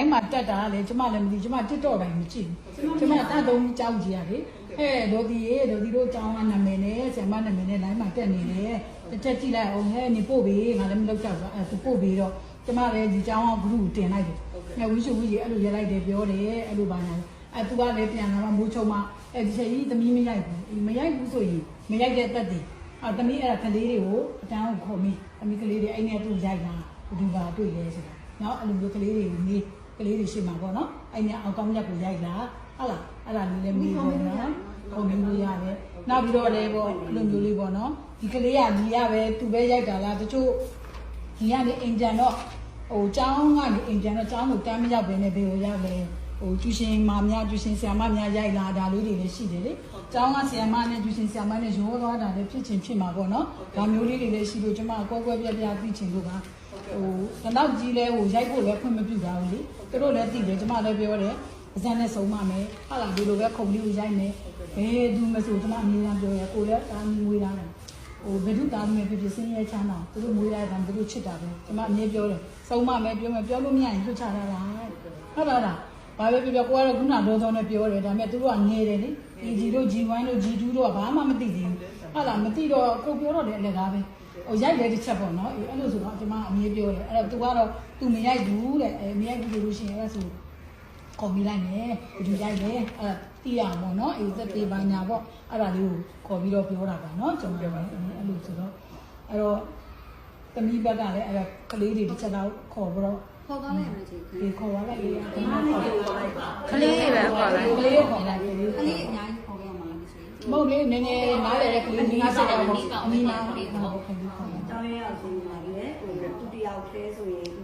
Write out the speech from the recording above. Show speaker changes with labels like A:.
A: လိုင်းမှာတက်တာလေကျမလည်းမသိကျမ TikTok တိုင်းမကြည့်ဘူးကျမတတ်သုံးကြောက်ကြည့်ရလေဟဲ့ဒေါ်ဒီရေဒေါ်ဒီတို့အကြောင်းကနာမည်နဲ့ဆရာမနာမည်နဲ့လိုင်းမှာတက်နေတယ်တစ်ချက်ကြည့်လိုက်အောင်ဟဲ့နေပို့ပေးငါလည်းမလုပ်ကြဘူးအဲသူပို့ပေးတော့ကျမလည်းဒီအကြောင်းကဂရုတင်လိုက်တယ်အဲဝီရှူဝီကြီးအဲ့လိုရက်လိုက်တယ်ပြောတယ်အဲ့လိုပါညာအဲသူကလည်းပြန်လာမှမိုးချုံမှအဲဒီချက်ကြီးသမီးမရိုက်ဘူးမရိုက်ဘူးဆိုရင်မရိုက်တဲ့တက်တယ်အဲသမီးအဲ့ဒါကလေးတွေကိုအတန်းကိုခေါ်မိသမီးကလေးတွေအဲ့နဲ့သူ့ရိုက်လာဘယ်သူပါတွေ့လဲဆိုတာနော်အဲ့လိုမျိုးကလေးတွေကိုနေ ကလေးတွေရှိမှာပေါ့နော်အဲ့နဲ့အောင်ကောင်းရက်ကိုရိုက်လာဟုတ်လားအဲ့ဒါလေးလည်းမေးတယ်နော်ခေါ်မိလို့ရတယ်နောက်ပြီးတော့လည်းပေါ့အဲ့လိုမျိုးလေးပေါ့နော်ဒီကလေးကညီရပဲသူပဲရိုက်တာလားတချို့ညီကနေအိမ်ပြန်တော့ ဟိုကျောင်းကနေအိမ်ပြန်တော့ကျောင်းကိုတမ်းမရောက်ဘဲနဲ့ဘေကိုရောက်လဲဟိုကျူရှင်မများကျူရှင်ဆရာမများရိုက်လာဒါလေးတွေလည်းရှိတယ်လေကျောင်းကဆရာမနဲ့ကျူရှင်ဆရာမနဲ့ရောသွားတာလည်းဖြစ်ချင်းဖြစ်မှာပေါ့နော်ဒါမျိုးလေးတွေလည်းရှိလို့ကျမကွဲကွဲပြားပြားသိချင်လို့ပါဟိုတနောက်ကြီးလဲဟိုရိုက်ဖို့လည်းခွင့်မပြုပါဘူးလေသူတို့လည်းသိတယ်ကျမလည်းပြောတယ်အစမ်းနဲ့ဆုံးမမယ်ဟာလာဒီလိုပဲခုံလေးကိုရိုက်မယ်ဘယ်သူမဆိုကျမအမြဲတမ်းပြောရကိုလည်းတာမီငွေလာတယ် ဟိုဘယ်သူတာမီဖြစ်ဖြစ်စင်းရဲချမ်းသာသူတို့ငွေလာတယ်သူတို့ချစ်တာပဲကျမအမြဲပြောတယ်ဆုံးမမယ်ပြောမယ်ပြောလို့မရရင်လွတ်ချတာလားဟုတ်တော့လားဘာပဲပြောပြောကိုကတော့ခုနဒေါသောနဲ့ပြောတယ်ဒါပေမဲ့သူတို့ကငဲတယ်လေဒီဂျီတို့ G1 တို့ G2 တို့ကဘာမှမသိသေးဘူးဟုတ်လားမသိတော့ကိုပြောတော့တယ်အလကားပဲဟိုရိုက်တယ်တစ်ချက်ပေါ့နော်အဲ့လိုဆိုတော့ကျမအမြဲပြောတယ်အဲ့တော့သူကတော့သူမရိုက်ဘူးတဲ့အဲမရိုက်ဘူးလို့ရှိရင်အဲ့ဒါဆို ခေါ်ပြီးလိုက်မယ်ဘယ်သူရိုက်လဲအဲ့ဒါသိရမှာပေါ့နော်အေးသက်သေးပါညာပေါ့အဲ့ဒါလေးကိုခေါ်ပြီးတော့ပြောတာပါနော်ကျွန်တော်ပြောတယ်အဲ့လိုဆိုတော့အဲ့တော့သမီးဘက်ကလည်းအဲ့ဒါကလေးတွေတစ်ချက်တော့ခေါ်ပြီးတော့
B: ခေါ်သွားလိုက်ရမယ်ချင်း
A: ဒီခေါ်သွားလိုက်လေ
B: ခမားလေးကိုခေါ်လိုက်ပါ
C: ကလေးတွေပဲခေါ်လိုက်က
A: လေးခေါ်လိုက်ကလေး
B: ခလေးအများကြီးခေါ်ရမှာလားမရှိ
A: မဟုတ်လေနည်းနည်းနားလေတဲ့ကလေးကြီးဆက်တော့အမီနာခေါ်ပြီးခေါ်လိုက်
D: ကျောင်းရဲအောင်ဆိုရင်လည်းဟိုသူတယောက်တည်းဆိုရင်